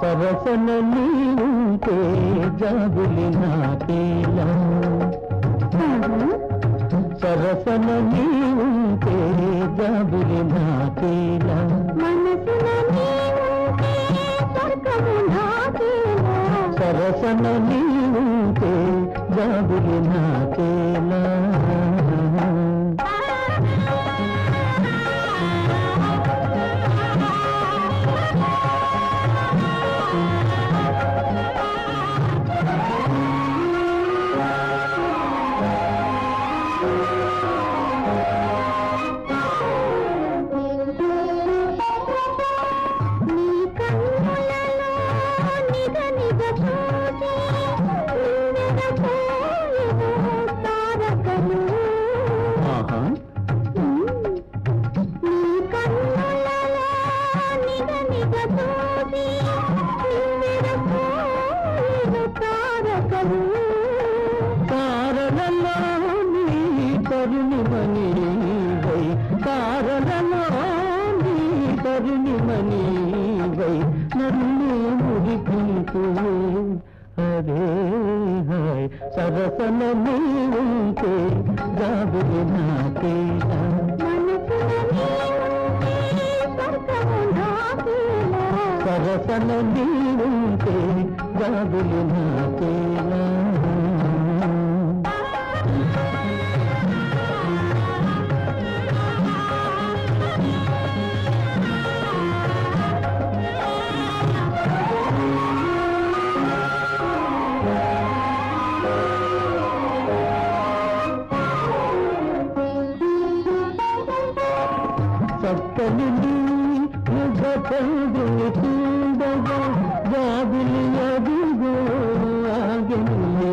సరసన నీవుంటే జాబులి నా పేలం. సరసన నీ ఉంటే జాబులి నాకేలా మనసున నీ ఉంటే స్వర్గము నాకేలా సరసన జాబులి నాకేలా కరుణిమణి వై కారణలో నీ కరుణిమణి వై నన్ను మురిపించు అదే హాయ్ సరసన నీ ఉంటే జాబులి సరసన నీ ఉంటే నాకేలా చక్కని ముఖ చంద్రుని చూడగా జాబిలి అదిగో ఆగిలే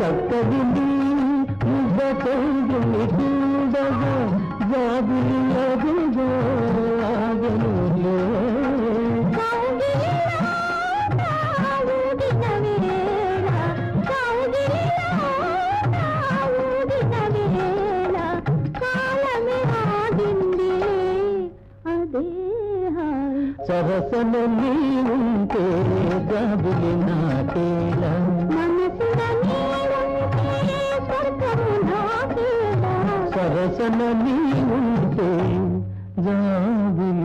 చక్కని ముఖ చంద్రుని చూడగా సరసలు నీవుంటే గబులి నాకేల. సరసలు నీవుంటే జాబులి